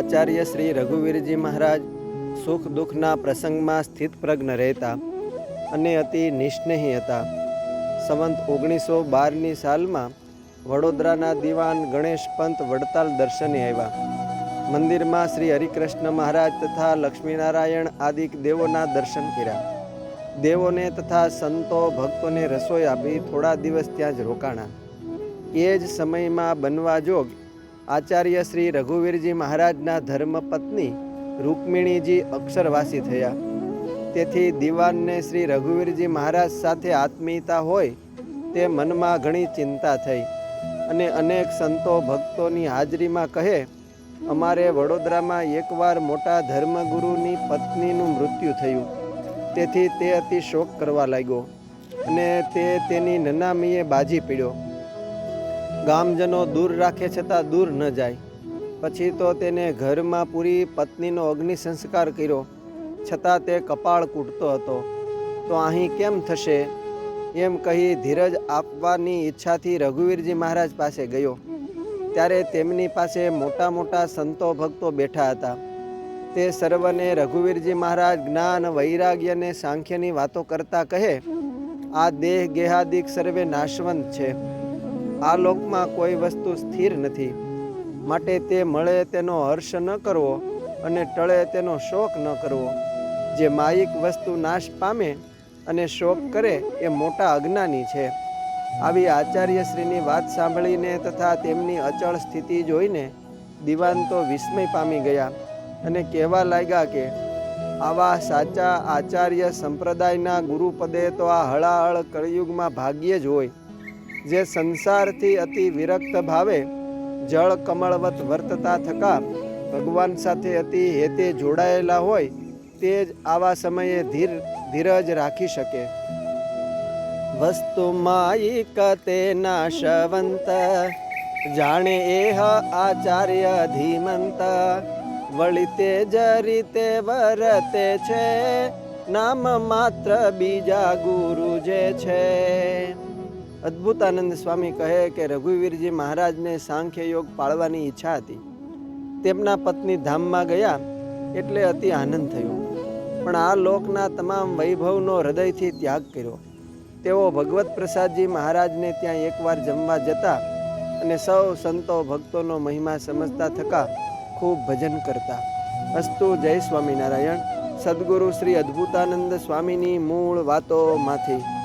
આચાર્ય શ્રી રઘુવીરજી મહારાજ સુખ દુઃખના પ્રસંગમાં સ્થિત પ્રજ્ઞ રહેતા અને અતિ નિસ્નેહી હતા. સંવંત ઓગણીસો બારની સાલમાં વડોદરાના દિવાન ગણેશ પંત વડતાલ દર્શને આવ્યા. મંદિરમાં શ્રી હરિકૃષ્ણ મહારાજ તથા લક્ષ્મીનારાયણ આદિ દેવોના દર્શન કર્યા. દેવોને તથા સંતો ભક્તોને રસોઈ આપી થોડા દિવસ ત્યાં જ રોકાણા. એ જ સમયમાં બનવા જોગ આચાર્ય શ્રી રઘુવીરજી મહારાજના ધર્મપત્ની રૂકમિણીજી અક્ષરવાસી થયા. તેથી દિવાનને શ્રી રઘુવીરજી મહારાજ સાથે આત્મીયતા હોય તે મનમાં ઘણી ચિંતા થઈ અને અનેક સંતો ભક્તોની હાજરીમાં કહે, અમારે વડોદરામાં એકવાર મોટા ધર્મગુરુની પત્નીનું મૃત્યુ થયું. તેથી તે અતિ શોક કરવા લાગ્યો અને તે તેની નનામીએ બાજી પીડ્યો. ગામજનો દૂર રાખે છતાં દૂર ન જાય. પછી તો તેને ઘરમાં પૂરી પત્નીનો અગ્નિ સંસ્કાર કર્યો. છતાં તે કપાળ કૂટતો હતો. તો અહીં કેમ થશે? એમ કહી ધીરજ આપવાની ઈચ્છાથી રઘુવીરજી મહારાજ પાસે ગયો. ત્યારે તેમની પાસે મોટા મોટા સંતો ભક્તો બેઠા હતા. તે સર્વને રઘુવીરજી મહારાજ જ્ઞાન, વૈરાગ્ય અને સાંખ્યની વાતો કરતા કહે, આ દેહ ગેહાદિક સર્વે નાશવંત છે. આ લોકમાં કોઈ વસ્તુ સ્થિર નથી. માટે તે મળે તેનો હર્ષ ન કરવો અને ટળે તેનો શોક ન કરવો. જે માયિક વસ્તુ નાશ પામે અને શોક કરે એ મોટા અજ્ઞાની છે. આવી આચાર્યશ્રીની વાત સાંભળીને તથા તેમની અચળ સ્થિતિ જોઈને દિવાન તો વિસ્મય પામી ગયા અને કહેવા લાગ્યા કે, આવા સાચા આચાર્ય સંપ્રદાયના ગુરુપદે તો આ હળાહળ કળિયુગમાં ભાગ્યે જ હોય. જે સંસારથી અતિ વિરક્ત ભાવે જળ કમળવત વર્તતા થકા ભગવાન સાથે અતિ હેતે જોડાયેલા હોય તે જ આવા સમયે ધીર ધીરજ રાખી શકે. વસ્તુ માયિક તે નાશવંત, જાણે એહ આચાર્ય ધીમંત. વળીતે જ રીતે વરતે છે, નામ માત્ર બીજા ગુરુ જે છે. અદ્ભુતાનંદ સ્વામી કહે કે રઘુવીરજી મહારાજને સાંખ્ય યોગ પાળવાની ઈચ્છા હતી. તેમના પત્ની ધામમાં ગયા એટલે અતિ આનંદ થયો. પણ આ લોકના તમામ વૈભવનો હૃદયથી ત્યાગ કર્યો. તેઓ ભગવત પ્રસાદજી મહારાજને ત્યાં એકવાર જમવા જતા અને સૌ સંતો ભક્તોનો મહિમા સમજતા થકા ખૂબ ભજન કરતા. અસ્તુ જય સ્વામિનારાયણ. સદગુરુ શ્રી અદ્ભુતાનંદ સ્વામીની મૂળ વાતોમાંથી